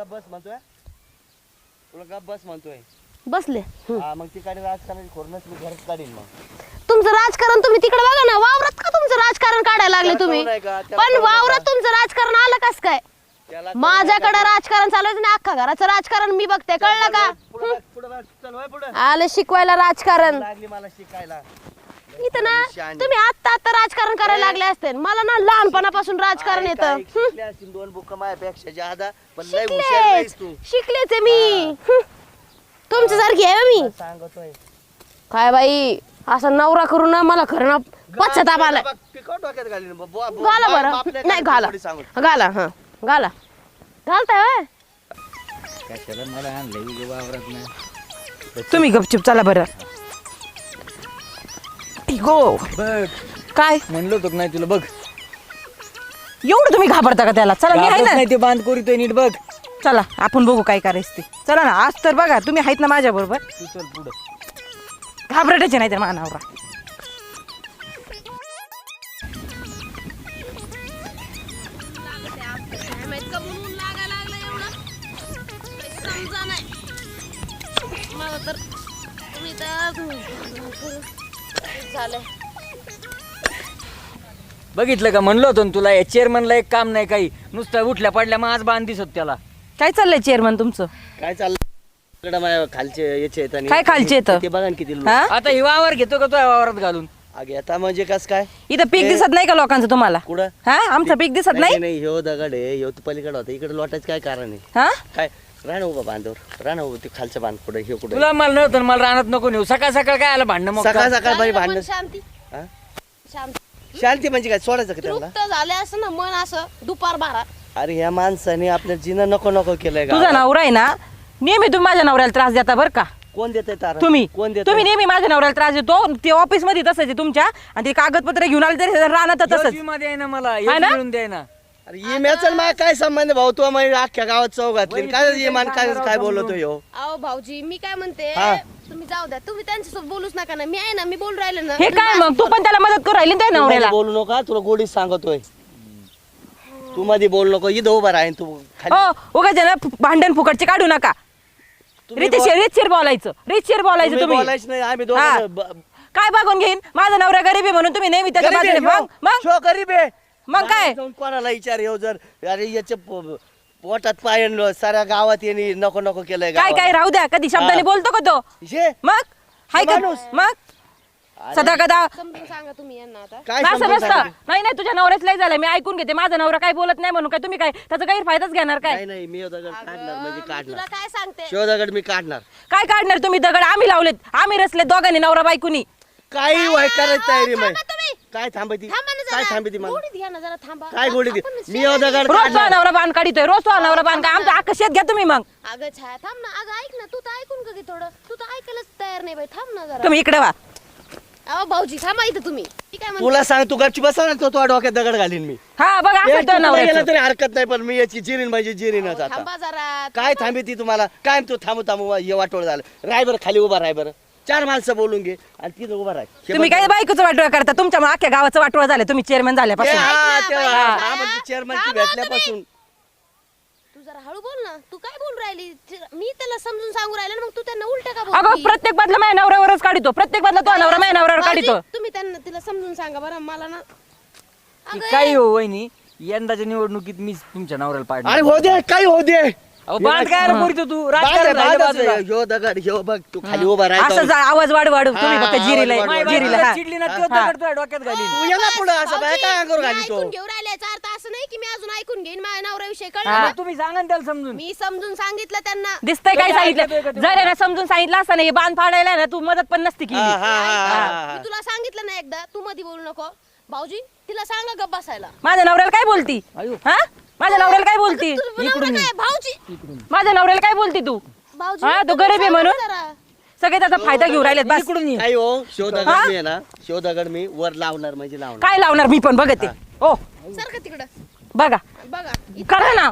गप बस म्हणतोय. तुला गप बस म्हणतोय. बसले. हा मग तिकडे राजकारणाची खोरनच मी घरात काढीन मग. तुमचं राजकारण तुम्ही तिकडे बघा ना वावरात का तुमचं राजकारण काढायला लागले त्याला तुम्ही? कळू नाही का? त्याला पण कळू नाही वावरात का? तुमचं राजकारण आलं कस काय? त्याला माझ्याकडे राजकारण चालू आहे ना अख्खा घराचं राजकारण मी बघते कळलं का? पुढे बघ, पुढे बघ, चल वय पुढे. आलं शिकवायला राजकारण. लागली मला शिकायला. इथं ना. तुम्ही आता आता राजकारण करायला लागले असते. मला ना लहानपणापासून राजकारण आई येतं. काय. शिकली असतील दोन बुक माझ्यापेक्षा जादा पण लय हुशार नाहीस शिकलेच तू. शिकलेच आहे मी. हं. तुमच्यासारखी आहे मी. सांगतोय. काय बाई असं नवरा करून ना मला खरं ना पश्चाताप आलाय. बघ, पिकं डोक्यात घालीन. बघ, बुवा, बुवा, घाला बाप- बरं. बापल्या नाही घाला. थोडी सांगू. घाला हा. घाला. घालताय होय? कशाला मला आणलंय? वावरात ना तुम्ही गपचूप चला बरं. गो. बघ. काय? म्हणलो होतो का नाही तुला बघ. एवढं तुम्ही घाबरता का त्याला? चला मी आहे घाबरत ना. नाही ते बांध करीतोय नीट बघ. चला आपण बघू काय करायचं ते. चला ना आज तर बघा तुम्ही आहेत ना माझ्या बरोबर. तू चल पुढं. घाबरटायचे नाही तर मानावरा. काय माहीत का म्हणून लागायला लागलं एवढं? काही समजा नाही. मला तर तुम्ही तर झालंय. बघितलं का? म्हणलो होतो ना तुला या चेअरमनला एक काम नाही काही. नुसतं उठल्या पडल्या मग आज बांध दिसत त्याला. काय चाललंय चेअरमन तुमचं? काय चाललं इकडं माझ्या खालचे याचे आणि काय खालचे आहेत? ते बघा ना किती लोक. हा? आता ही वावर घेतो का तुझ्या वावरात घालून? अगे आता म्हणजे कस काय? इथं पीक दिसत नाही का लोकांचं तुम्हाला? कुठं? हा? आमचं पीक दिसत नाही नाही? ह्यो दगड आहे ह्यो तू पलीकडे होता. इकडे लोटायचं काय कारण आहे? हा? काय? राहणं उभा बांधवर राहणं उभं ते खालचं बांध पुढे हे कुठे तुला मला नव्हतं मला रानात नको नेऊ. सकाळ सकाळ काय आलं भांडणं मग? सकाळ सकाळ बाई झालं ना भांडण शांती. हा? शांती. शांती म्हणजे काय? सोडायचं का त्यांना? तृप्त झाले असं ना मन असं दुपार बारा. अरे ह्या माणसाने आपल्या जिनं नको नको केलंय तुझा का नवरा आहे ना? नेहमी तुम्ही माझ्या नवऱ्याला त्रास देता बरं का? कोण देतंय तारा? तुम्ही. कोण देत तुम्ही नेहमी माझ्या नवऱ्याला त्रास देतो. ते ऑफिसमध्ये तसंच आहे तुमच्या. आणि ते कागदपत्र घेऊन आले तरी राहणार तसंच. द्याय ना मला. हा ना? मिळून द्याय ना अरे इम्याचा मला काय संबंध भाऊ? तो म्हणजे अख्ख्या गावात चौ घातली. काय इमान काय काय बोलतो. ह्यो अहो भाऊजी मी काय म्हणते हा. तुम्ही जाऊ द्या. तुम्ही त्यांच्यासोबत बोलूच नका ना. मी आहे ना मी बोलून राहिले ना. हे काय मग? तू पण त्याला मदत करू राहिली ना त्या तू मध्ये नवऱ्याला. बोलू नका तुला गोडीत सांगतोय. तू मध्ये बोलू नको इथं उभा राहीन तू खाली. हो उगाच आहे ना फु- भांडण फुकटचे काढू नका. तुम्ही रितशीर रितशीर बोलायचं. रितशीर बोलायचं तुम्ही तुम्ही. बोलायचं नाही आम्ही हा. दोघं ब- काय बघून घेईन? माझा नवरा गरीब आहे म्हणून तुम्ही नेहमी त्याच्या गरीब आहे, बाजूने ह्यो. मग मग? ह्यो गरीब आहे. मग काय? जाऊन कोणाला विचार येऊ जर अरे याचे प- पोटात पाय आणलं, साऱ्या गावात येणे नको नको केलंय काय काय? गावाला. राहू द्या. कधी शब्दाने हा. बोलतो का तो? मग? हाय का? माणूस. मग? सदा कदा समजून सांगा तुम्ही यांना आता. काय असं समजून नसतं सांगते? नाही नाही तुझ्या नवऱ्याच लय झालं मी ऐकून घेते. माझा नवरा काय बोलत नाही म्हणून काय तुम्ही काय? त्याचा काही फायदाच घेणार काय? नाही नाही मी दगड काढणार म्हणजे तुला काढणार. काय सांगते? शिव दगड मी काढणार. काय काढणार तुम्ही दगड? आम्ही लावलेत. आम्ही रचले दोघांनी नवरा बायकोनी. काही वय करायचं तयारी थांबा तुम्ही. काय थांबती थांबा ना काय जरा. थांबती मला? ना जरा थांबा. काय गोडी ती? आपण मी शेजारी- दगड रोज तो काढणार नवरा बांध काढितोय रोज तो नवरा बांध. का आमचं अख्खं शेत घ्या तुम्ही मग? अगं छाया थांब ना. अगं ऐक ना तू तर ऐकून का घे थोडं. तू तर ऐकायलाच तयार नाही बाई. थांब ना जरा. तुम्ही इकडे वा. अहो भाऊजी थांबा इथं तुम्ही. मी काय म्हणते? तुला सांग तू गपची बसा ना तो तुझ्या डोक्यात दगड घालीन मी. हा बघा असं तो गेला तरी हरकत नाही पण मी याची जिरीन पाहिजे जिरीनच आता. थांबा जरा. काय थांबी ती तुम्हाला? काय तू थांबू थांबू ये वाटोळ झालं. राय बरं खाली उभा राय बरं. चार माणसं बोलून घे आणि तिथं उभा राय हे तुम्ही. काय बायकोचं वाटोळ करता? तुमच्या अख्ख्या गावाचं वाटोळ झालं. तुम्ही चेअरमॅन झाल्यापासून. चेअरमनची भेटल्यापासून. तू जरा हळू बोल ना. तू काय बोल राहिली? मी त्याला समजून सांगू राहिले ना मग तू त्यांना उलट का अगं बोलती? प्रत्येक बदला माझ्या नवऱ्यावरच काढितो. प्रत्येक बदला तो नवरा माझ्या नवऱ्यावर भाऊजी, काढितो. तुम्ही त्यांना तिला समजून सांगा बरं मला ना. अगं, काय हो वहिनी? यंदाच्या निवडणुकीत मीच तुमच्या नवऱ्याला पाडणार अरे हो दे काय हो दे. अहो बांध काय तो? तू राजकारण राहिलं बाजूला. ह्यो दगड ह्यो बघ तू खाली उभा असं जा- आवाज वाढ वाढ तुम्ही हा, फक्त हा, जिरीला आवाज वाढ- माय वाढ- जिरीला हा. चिडली ना तो हा. दगड तुझ्या डोक्यात घालीन. तू ये ना पुढं असं काय अंगावर मी घाली तो? ऐकून घेऊ राहिले याचा अर्थ असं नाही की मी अजून ऐकून घेईन माझ्या नवऱ्याविषयी कळलं हा. ना? मग तुम्ही सांगा ना त्याला समजून. मी समजून सांगितलं त्यांना. दिसतंय काय सांगितलं? जर ना समजून सांगितलं असतं ना हे बांध फाडायला ना तू मदत पण नसती हा, केली हा, हा, हा, मी. तुला सांगितलं ना एकदा तू मध्ये बोलू नको. भाऊजी तिला सांगा गप बसायला. माझ्या नवऱ्याला काय बोलती. हा? माझ्या नवऱ्याला काय बोलती? भाऊजी? माझ्या नवऱ्याला काय बोलती तू? भाऊजी हा, तो गरीब आहे म्हणून? सगळे त्याचा फायदा घेऊ राहिलेत बस. इकडून ये. काय हो? शिव दगड? मी आहे ना. शिव दगड मी वर लावणार म्हणजे लावणार. काय लावणार? मी पण बघते. ओ. तिकडं? बघा. बघा. करा ना.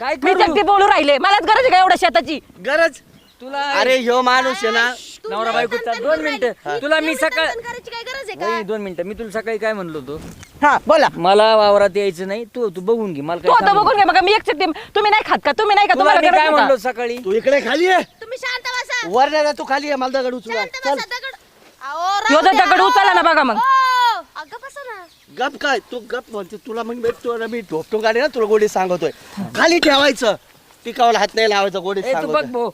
काय मी करू? बोलू राहिले. मलाच गरज आहे का एवढ्या शेताची? गरज? तुला अरे ह्यो माणूस आहे ना. नवरा तणतण दोन मिनिटं. तुला मी सकाळ- करायची काय गरज आहे दोन मिनिटं. मी तुला सकाळी काय म्हणलो होतो? हा बोला. मला वावरात यायचं नाही. तू तू बघून घे. मला तू काय आता सांगू? बघून घे. मग मी एकटे तुम्ही नाही खात का? तुम्ही नाही का? तुला तुम्हाला मी गरज काय नाही म्हणलो? सकाळी? तू इकडे खाली ये. तुम्ही शांत बसा. वर तू खाली ये. मला दगड उचलू शांत चल. बसा दगड. अहो, राहू ह्यो तर द्या, दगड अहो. उचलला ना बघा मग. ओ, अगं बसा ना. गप काय? तू गप म्हणते. तुला मग मी तुला मी. ढोपटून काढे ना तुला गोडी सांगतोय. खाली ठेवायचं. टिकावला हात नाही लावायचा गोडी ए, तू बघ सांगतोय. भाऊ.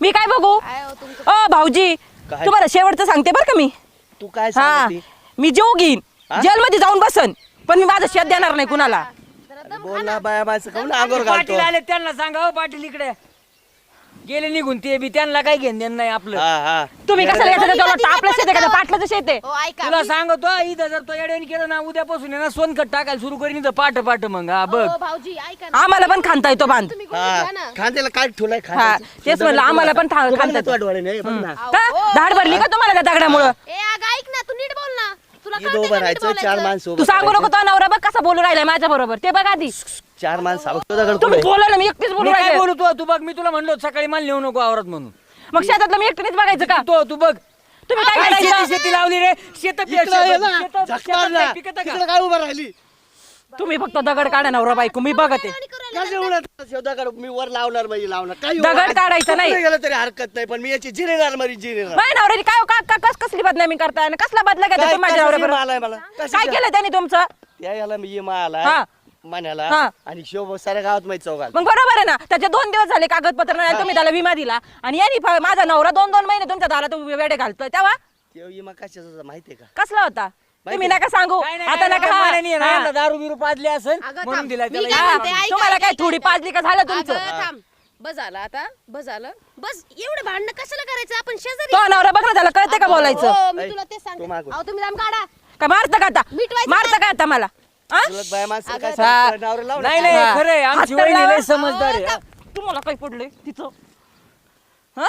मी काय बघू? काय हो तुमचं? अ भाऊजी काय? तुम्हाला शेवटचं सांगते बरं का मी. तू काय हा सांगते? मी जेव घेईन. हा? जेलमध्ये जाऊन बसन. पण मी माझं शेत देणार नाही कुणाला. जरा दम बोल ना. बाया काऊन पाटील घालतो. आले त्यांना सांगा हो पाटील इकडे. गेले निघून ते बी त्यांना काय घेणं देणं नाही आपलं. हा हा. तुम्ही त्याला कधी आपलं शेत आहे का? शेत आहे. हो ऐका. तुला सांगतो इथं जर तो येड्याने केलं ना उद्यापासून आहे ना सोनखत टाकायला सुरू करीन इथं पाठ पाठ मग हा बघ. हो, भाऊजी ऐका ना. आम्हाला पण खांता येतो बांध. तुम्ही गोळी घ्या ना. हा खांद्याला काय ठेवलाय हा, तेच म्हणलं, आम्हाला पण खांदा नाही बघ ना. का हो. धाड भरली का तुम्हाला त्या दगडामुळं? ए अगं ऐक ना तू नीट बोल ना. इथं उभं राहायचं? चार? माणसं तू सांगू नको. तो नवरा बघ कसा बोलू राहिलाय माझ्या बरोबर. ते बघ आधी. चार माणसं तुम्ही बोला ना मी एकटीच बोलू मी काय राहिले बोलू तू तू बघ मी तुला म्हणलो सकाळी मला नेऊ नको आवरत म्हणून. मग शेतातलं मी एकटीनेच बघायचं का? तो तू बघ. तुम्ही काय काय शेती करायचं? शेती लावली रे. शेत इकडं ये ना, झक मारला. तिकडं काय उभं राहिली? तुम्ही फक्त दगड काढा नवरा बायको मी बघते. दगड मी वर लावणार म्हणजे लावणार. काय दगड? काढायचं नाही. कुठे गेलं तरी हरकत नाही पण मी याची जिरेणार मरी जिरेणार माझ्या काय का- का- कस कसली बदनामी करताय? आणि कसला बदला काय तुम्ही माझ्या नवऱ्याबरोबर माल आहे मला? काय? केलं त्यांनी तुमचं? त्या याला मी इमा आला हा. हा. आणि शिव साऱ्या गावात माहिती चौघाल. मग बरोबर आहे ना. त्याचे दोन दिवस झाले कागदपत्र नाही आले, तुम्ही त्याला विमा दिला. आणि यांनी फ- माझा नवरा दोन दोन महिने तुमच्या दारात वेडे घालतोय. तेव्हा? ते इमा कशाचा माहितीये का? कसला होता? तुम्ही नका सांगू काय नाही, आता काय नका नाही, हा, ना. यांना दारू बिरू पाजली असेल अगं म्हणून थांब. दिला मी त्याला काय इनाम. म्हणते, ऐका, तुम्हाला काय ऐका, थोडी ऐका. पाजली का झालं तुमचं अगं थांब बस झालं आता बस झालं बस एवढं भांडणं कशाला करायचं आपण शेजारी तो नवरा बघ ना त्याला कळते का बोलायचं हो, मी तुला तेच तू. अहो तुम्ही दम काढा का मारतं का आता मिटवायचं मारतं का आता मला हा? तुला बाया माणसं काय अगं, सांगतो? नावावर लाव ना. नाही नाही हा. खरंय आमची हात तर वहिनी लावा. लय समजदार आहे हा. तुम्हाला काही पडलंय तिचं हा?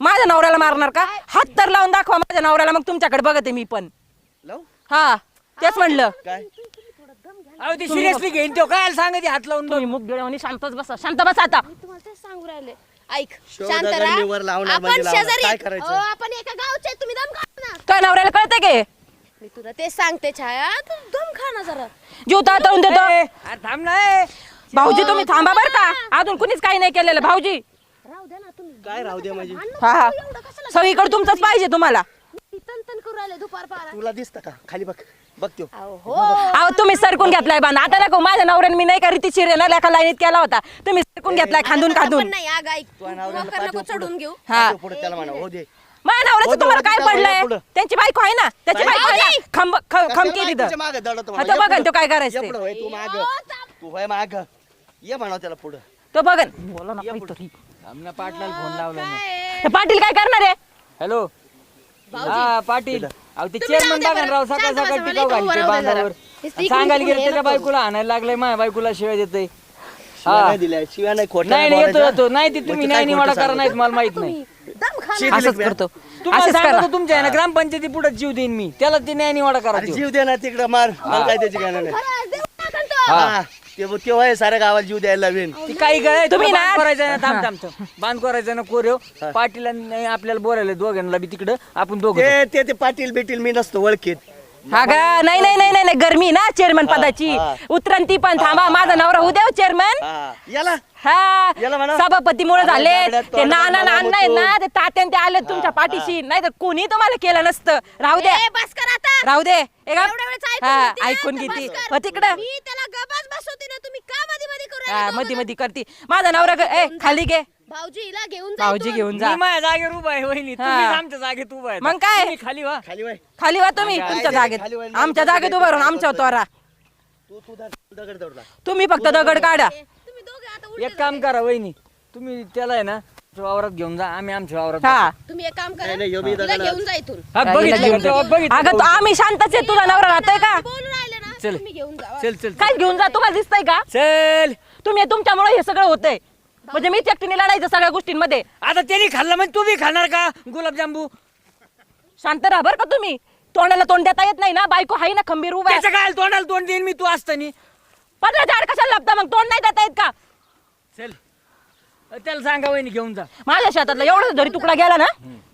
माझ्या नवऱ्याला मारणार का हात तर लावून दाखवा माझ्या नवऱ्याला मग तुमच्याकडे बघते मी पण लाव हा तेच म्हणलं. काय? अहो ती सिरियसली घेईन तो काय सांगते हात लावून तुम्ही मुख गिळवणी शांतच बसा शांत बसा आता. मी तुम्हाला तेच सांगू राहिले. ऐक शांत राहा. लावणार आपण म्हणजे लावणार. शेजारी काय करायचं? अहो, आपण एका गावचे आहेत, तुम्ही दम खा ना. काय नवऱ्याला कळतंय काय मी तुला तेच सांगते छाया तू दम खा ना जरा. जीव तळून देतो. ए, अरे थांब ना ए. भाऊजी तुम्ही थांबा बर का. अजून कुणीच काही नाही केलेलं भाऊजी. राहू द्या ना तुम्ही. काय राहू दे म्हणजे? भांडणं हा हा. सगळीकडे तुमचंच पाहिजे तुम्हाला. तन करू राहिले दुपार पारा. तुला दिसतं का? खाली बघ. बघ त्यो. अहो हो. अहो तुम्ही सरकून घेतलाय बांध. आता नको माझ्या नवऱ्याने मी नाही का रीती शिरेना लेखा लाईनीत केला होता? तुम्ही सरकून घेतलाय खांदून खांदून. पण नाही आग ऐक. तू नवऱ्याला वखर नको पाठव चढून पुढं. घेऊ हा. पाठव पुढं त्याला म्हणा हो दे. माझ्या नवऱ्याचं तुम्हाला काय हो, पडलंय. त्यांची बायको आहे ना? त्याची बायको बायको आहे ना? खंब ख- खमकी त्याला तिथं. बायकोच्या मागं दडत म्हणा. आता ये बघा पुढं. तो काय करायचं? ते. होय, तू माग. तू होय माग. ये म्हणा त्याला पुढं. तो बघन. बोला ना काहीतरी. पाटलाला फोन लावला मी काय तर पाटील काय करणार आहे? हॅलो. हा पाटील. अहो ते चेअरमन बघा राव. सकाळ सकाळ टिकाव घालते बांधावर. हे सांगायला गेलं त्याच्या. बायकोला आणायला लागलाय माझ्या बायकोला शिवाय हा. नाही. दिल्या शिव्या नाही खोट नाही नाही येतो येतो. नाही ती तुम्ही नाही निवाडा करा नाहीत मला माहीत नाही. असंच करतो. तुम्हाला असंच करा. सांगतो तुमच्या आहे ना ग्रामपंचायती पुढे जीव देईन मी. त्याला ते न्याय निवाडा करा. जीव दे ना तिकडं मार. मला काय त्याची नाही. खरं, तो. हा ते होय साऱ्या गावाला जीव द्यायला लावेन. ती काही काय तुम्ही तुम्ही ना- करायचं ना थांब थांब थांब. बांध करायचं ना कोरेव पाटील आणि आपल्याला बोलायला दोघांना बी तिकडं. आपण दोघं ते ते ते पाटील बिटील मी नसतो ओळखीत. हा गा नाही नाही नाही नाही नाही, गरमी ना चेअरमन पदाची. हा. उतरंती पण थांबा माझा नवरा होऊ द्या चेअरमन याला? हा. याला म्हणा. सभापती मुळे झाले. ते नाना मला नाना ना. ते तात्यान ते आले तुमच्या पाठीशी. नाही तर कोणी तुम्हाला केलं नसतं. राहू दे ए, बस कर आता. राहू दे. एवढ्या वेळेस ऐकून हा, घेते ना, ऐकून तर घेते. बस कर. हो तिकडं. मी त्याला गबाच बसवते ना तुम्ही का मध्ये मध्ये करू राहिले मधी दोघं मधी करती. माझा नवरा ग- ए खाली घे? भाऊजी हिला घेऊन जा भाऊजी इथून. घेऊन जा. मी माझ्या जागेवर उभा आहे वहिनी. हा. तुम्ही आमच्या जागेत उभा आहे. मग काय? तुम्ही खाली वा खाली वय. खाली वा तुम्ही. तुमच्या जागेत. खाली आमच्या जागेत उभं राहून आमच्या तोरा तू तू दगड दगड दौडला. तुम्ही फक्त दगड काढा. ए, तुम्ही दोघे आता उलटे एक काम करा वहिनी. तुम्ही त्याला आहे ना वावरात घेऊन जा. आम्ही आमच्या वावरात हा. जातो. तुम्ही एक काम करा. नाही, नाही, ह्यो बी हिला दगड- घेऊन जा इथून. हा, हिला बघितलं घेऊन का? तेव्हा बघितलं. अगं? तो आम्ही शांतच आहे. तुझा नवरा राहतोय का? बोलून राहिले ना चल. तुम्ही घेऊन जा. चल चल काय घेऊन जा. तुम्हाला दिसतंय का? चल. तुम्ही तुमच्यामुळे हे सगळं होतंय. म्हणजे मी एकटीने लढायचं सगळ्या गोष्टींमध्ये. आता त्यांनी खाल्लं म्हणजे तू बी खाणार का? गुलाबजांबू शांत राहा बरं का तुम्ही. तोंडाला तोंड देता येत नाही ना? बायको हाय ना खंबीर उभा आहे. त्याचं काय तोंडाला तोंड देईन मी तू असतानी. पदराच्या आड कशाला लागता मग? तोंड नाही देता येत का? चल. त्याला सांगा वहिनी घेऊन जा. माझ्या शेतातला एवढा जरी तुकडा गेला ना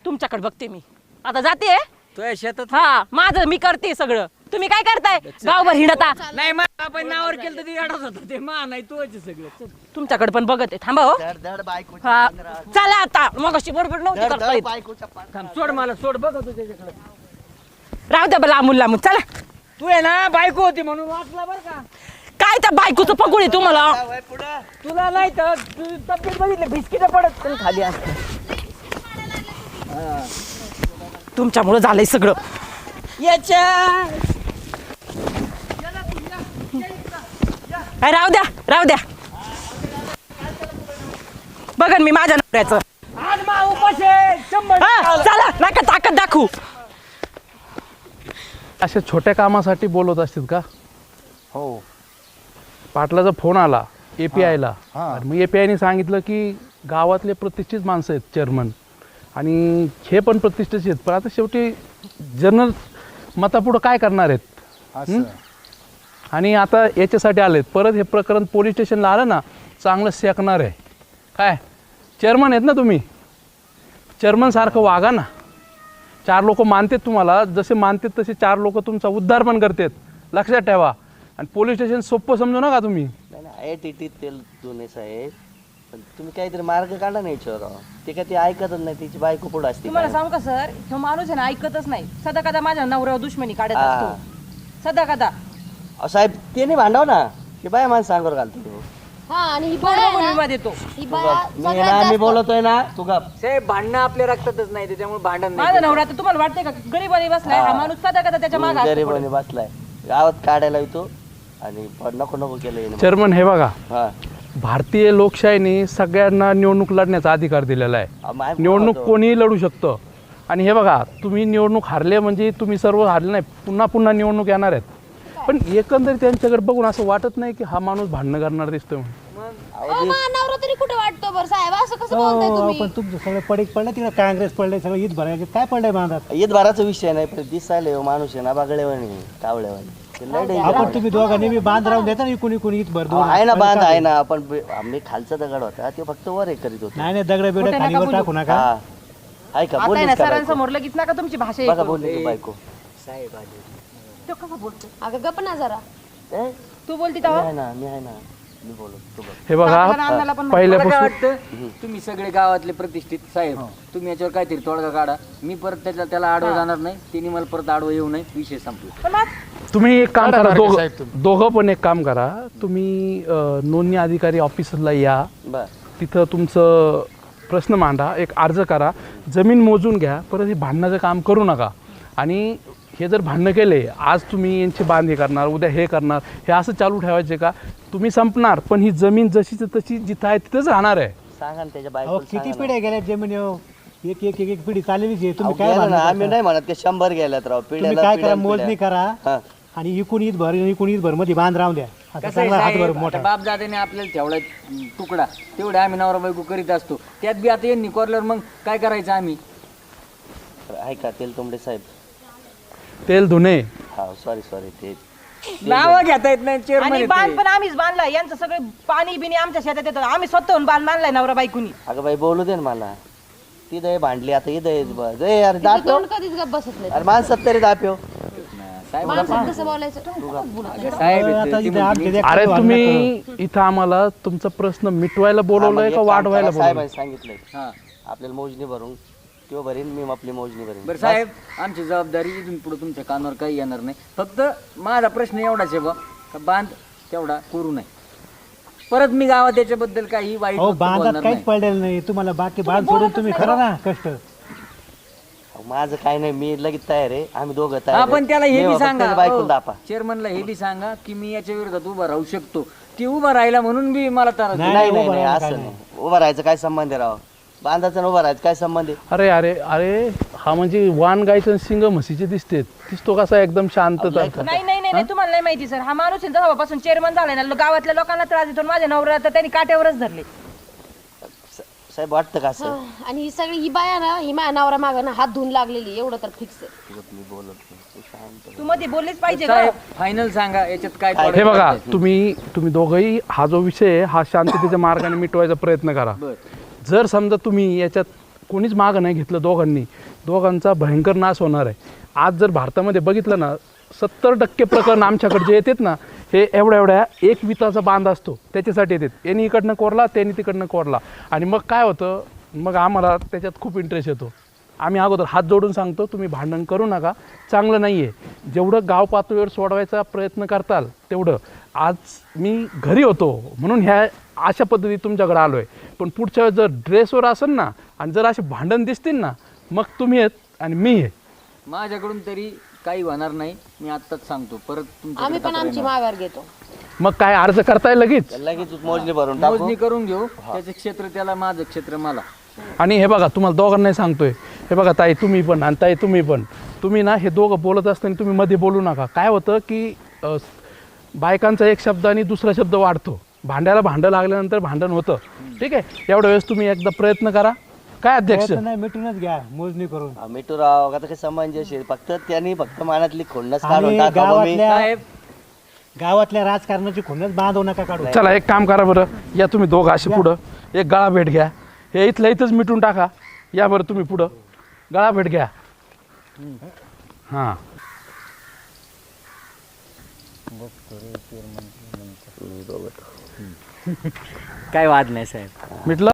तुमच्याकडे बघते मी. आता जाते. तुझ्या शेतात? हा माझं मी करते सगळं. तुम्ही काय करताय? गावभर हिंडता. नाही मग आपण नावावर केलं तर ते अडत होतं ते मा नाही तू सगळं. चल. तुमच्याकडे पण बघत आहे. थांबा हो. धड धड बायको हा. चला आता. मग अशी बडबड नव्हती धड करता धड येत. बायकोच्या पाठ थांब सोड मला सोड. बघ तू त्याच्याकडे. राहू द्या बा लांबून लांबून. चला. तू आहे ना बायको होती म्हणून वाचला बरं का? काय त्या बायकोचं पकडू आहे तुम्हाला? वय पुढं. तुला नाही तर तू तब्येत बघितलं बिस्किट पडत पण खाली असत तुमच्यामुळं झालंय सगळं. याच्या अरे राहू द्या राहू द्या. बघन मी माझ्या नवऱ्याचं. हा, चला नका ताकद दाखवू. अशा छोट्या कामासाठी बोलत असतील का? हो. पाटलाचा फोन आला ए पी आयला मग ए पी आयने सांगितलं की गावातले प्रतिष्ठित माणसं आहेत चेअरमन आणि हे पण प्रतिष्ठित आहेत. पण आता शेवटी जनरल मतापुढं काय करणार आहेत? असं. आणि आता याच्यासाठी आलेत. परत हे प्रकरण पोलीस स्टेशनला आलं ना चांगलं शेकणार आहे. काय? चेअरमन आहेत ना तुम्ही? चेअरमनसारखं वागा ना. चार लोक मानतात तुम्हाला. जसे मानतात तसे चार लोक तुमचा उद्धार पण करतात. लक्षात ठेवा. आणि पोलीस स्टेशन सोपं समजू नका तुम्ही. नाही नाही आहे टी तेल दोन्ही साहेब. पण तुम्ही काहीतरी मार्ग काढा नाही याच्यावर. राव. ते काय ते ऐकतच नाही. तिची बायको पुढे असते तुम्हाला काय. सांगू का सर? ह्यो माणूस आहे ना ऐकतच नाही. सदा कदा माझ्या नवऱ्यावर दुश्मनी काढत हा. असतो. सदा कदा. अहो, साहेब ते नाही भांडव ना. ते बाय माणसं सांगवर घालतो तू. हा आणि ही बाया आहे विमा ना, देतो. ही तू बाया गप. मी आहे सगळ्यात ना मी जास्त- बोलतोय ना तू गप. साहेब भांडणं आपल्या रक्तातच नाही त्याच्यामुळे भांडण माझा नाही नवरा तर तुम्हाला वाटतंय का? गरीबाने बसलाय हा माणूस सदा कदा त्याच्यामागे गरीबाने बसलाय. गावात काढायला येतो आणि पण नको नको केलं हिने. चेअरमन हे बघा. हा. भारतीय लोकशाहीने सगळ्यांना निवडणूक लढण्याचा अधिकार दिलेला आहे. अहो, माय- निवडणूक कोणीही लढू शकतं. आणि हे बघा तुम्ही निवडणूक हारले म्हणजे तुम्ही सर्व हारले नाही पुन्हा पुन्हा निवडणूक येणार आहेत. पण एकंदरीत त्यांच्याकडे बघून असं वाटत नाही की हा माणूस भांडणं करणार दिसतोय म्हणून. अहो, मा नवरा तरी कुठे वाटतो बरं साहेब? असं कसं बोलताय हो, तुम्ही? पण तुमचं सगळं पडीक पडलं तिकडे काँग्रेस पडले सगळं ईद भरायचे. काय पडलंय बांधात येत भराचा विषय नाही पण दिसायला ह्यो माणूस आहे ना बागळेवाणी कावळेवाणी. ते लय danger आपण. तुम्ही दोघांनी मी बांध राहून देता ना इकून इकून ईद भर अहो, आहे ना बांध आहे ना आपण बे- आम्ही खालचा दगड होता ते फक्त वर एक करीत होतो. नाही नाही दगड बिगड खालीवर. टाकू नका. हा. आहे का आता आहे बोललीस ना का बायको? सरांसमोर लगेच नका तुमची भाषा बघा. बोलली की बायको. साहेब आले. तो कसा बोलतो अगं गप ना जरा. ए, तू बोलती मी तेव्हा आहे ना मी आहे ना. मी बोलत तू बघ. हे बघा आपल्याला अन्नाला पण मला काय पहिल्यापासून वाटतं? तुम्ही सगळे गावातले प्रतिष्ठित साहेब तुम्ही याच्यावर काहीतरी तोडगा काढा. मी परत त्याच्या त्याला आडवं जाणार नाही. तिने मला परत आडवं येऊ नये. विषय संपला. पण मग? तुम्ही एक काम करा दोघं दोघं पण एक काम करा. तुम्ही अं, नोंदणी अधिकारी ऑफिसला या. बर. तिथं तुमचं प्रश्न मांडा. एक अर्ज करा. जमीन मोजून घ्या. परत हे भांडणाचं काम करू नका. आणि हे जर भांडणं केले आज तुम्ही यांचे बांध हे करणार उद्या हे करणार हे असं चालू ठेवायचे का? तुम्ही संपणार पण ही जमीन जशीच तशी जिथं आहे तिथंच राहणार आहे. सांगा ना त्याच्या अहो बायको किती पिढ्या गेल्या जमीन एक एक एक एक पिढी चाललेलीच आहे. तुम्ही काय भांडण आम्ही करता? नाही म्हणत की शंभर गेल्यात राव तुम्ही पिढ्याला काय पिढ्या करा मोजणी करा हा. आणि इकून ईद भर इकून ईद भरमध्ये बांध राहून द्या. असं कसं आहे चांगला हातभर साहेब, मोठा. आता बाप दादाने आपल्याला तेवढा तुकडा. तेवढा आम्ही नवरा बायको करीत असतो. त्यात बी आता यांनी कोरल्यावर मग काय करायचं आम्ही? ऐका तेल तुंबडे साहेब. तेल धुणे. हा सॉरी सॉरी ते नावं घेता येत नाही आणि बांध पण आम्हीच बांधलाय यांचं सगळं पाणी बिनी आमच्या शेतात येतं. आम्ही स्वतःहून बांध बांधलाय नवरा बायकुनी. अगं बाई बोलू दे ना मला. ती भांडली आता ही बस ए अरे दाप्यो तोंड कधीच गप बसत नाही. अरे माणसात तरी दाप्यो माणसात कसं बोलायचं? त्या अरे खाली तुम्ही इथं आम्हाला तुमचा प्रश्न मिटवायला बोलवलंय का वाढवायला बोलवलंय? साहेब सांगितलंय. हा. आपल्याला मोजणी भरून किंवा भरीन मी आपली मोजणी भरीन. बरं साहेब आमची जबाबदारी इथून पुढे तुमच्या कानावर काही येणार नाही. फक्त माझा प्रश्न एवढाच आहे बा का बांध तेवढा करू नये. परत मी गावात त्याच्याबद्दल काही वाईट हो वक्त बांधात बोलणार काहीच नाही. पडलेलं नाही. तुम्हाला बाकी बांध सोडून तुम्ही खरा ना कष्ट. अहो, माझं काय नाही मी लगेच तयार आहे. आम्ही दोघं तयार हा आहे. पण त्याला हे मी बी सांगा. बायकोला दापा. चेअरमनला हे बी सांगा की मी याच्या विरोधात उभा राहू शकतो. ती उभा राहिला म्हणून बी मला तर नाही, नाही नाही उभं नाही राहायला असं नाही. उभं राहायचं काय संबंध आहे राव? बांधाचं उभं राहायचं. काय संबंध आहे? अरे अरे अरे हा म्हणजे वान गायचं सिंग म्हशीचे दिसते. दिसतो कसा एकदम शांतता नाही नाही नाही नाही, तुम्हाला नाही माहिती सर. हा माणूस आहे ना तेव्हापासून चेअरमन झालाय ना गावातल्या लोकांना त्रास देतो आणि माझ्या नवरा तर त्यांनी काट्यावरच धरले. स- साहेब वाटतं का असं? आणि ही सगळी ही बाया ना ही माझ्या नवरा मागं ना हात धुवून लागलेली एवढं तर फिक्स आहे. तू मध्ये बोललीच पाहिजे का साहेब फायनल सांगा याच्यात काय? हे बघा? तुम्ही तुम्ही दोघंही हा जो विषय आहे हा शांततेच्या मार्गाने मिटवायचा प्रयत्न करा. बरं. जर समजा तुम्ही याच्यात कोणीच मागं नाही घेतलं दोघांनी दोघांचा भयंकर नाश होणार आहे. आज जर भारतामध्ये बघितलं ना सत्तर टक्के प्रकरण आमच्याकडे जे येतात ना हे एवढ्या एवढ्या एक विताचा बांध असतो. त्याच्यासाठी येतात. यांनी इकडनं कोरला त्यांनी तिकडनं कोरला. आणि मग काय होतं? मग आम्हाला त्याच्यात खूप इंटरेस्ट येतो. आम्ही अगोदर हात जोडून सांगतो तुम्ही भांडण करू नका. चांगलं नाही आहे जेवढं गाव पातळीवर सोडवायचा प्रयत्न करताल तेवढं. आज मी घरी होतो म्हणून ह्या अशा पद्धती तुमच्याकडे आलो आहे पण पुढच्या वेळेस जर ड्रेसवर असेल ना आणि जर असे भांडण दिसतील ना मग तुम्ही आहेत आणि मी आहे. माझ्याकडून तरी काही होणार नाही मी आत्ताच सांगतो. परत तुमच्याकडे आम्ही पण तक्रार आमची येणार. माघार घेतो. मग काय अर्ज करताय लगेच? लगेच मोजणी भरून टाकू. मोजणी करून घेऊ. त्याचं क्षेत्र त्याला माझं क्षेत्र मला. आणि हे बघा तुम्हाला दोघांनाही सांगतोय. हे बघा ताई तुम्ही पण आणि ताई तुम्ही पण. तुम्ही ना हे दोघं बोलत असताना तुम्ही मध्ये बोलू नका. काय होतं की अ, बायकांचा एक शब्द आणि दुसरा शब्द वाढतो. भांड्याला भांडं लागल्यानंतर भांडण होतं. ठीक आहे? एवढ्या वेळेस तुम्ही एकदा प्रयत्न करा. काय अध्यक्ष? नाही मिटूनच घ्या. मोजणी करून. मिठू राव आता काही समंजस आहे फक्त त्यांनी फक्त मनातली खोडणच काढून आणि टाकावं मी गावातल्या साहेब. गावातल्या राजकारणाची खुन्नच बांधवू नका काढू. चला एक काम करा बरं. या तुम्ही दोघं असे पुढं. एक गळा भेट घ्या. हे इथल्या इथंच मिटून टाका. या बरं तुम्ही पुढं. गळा भेट घ्या. हां. काय वाद नाही साहेब. मिटलं?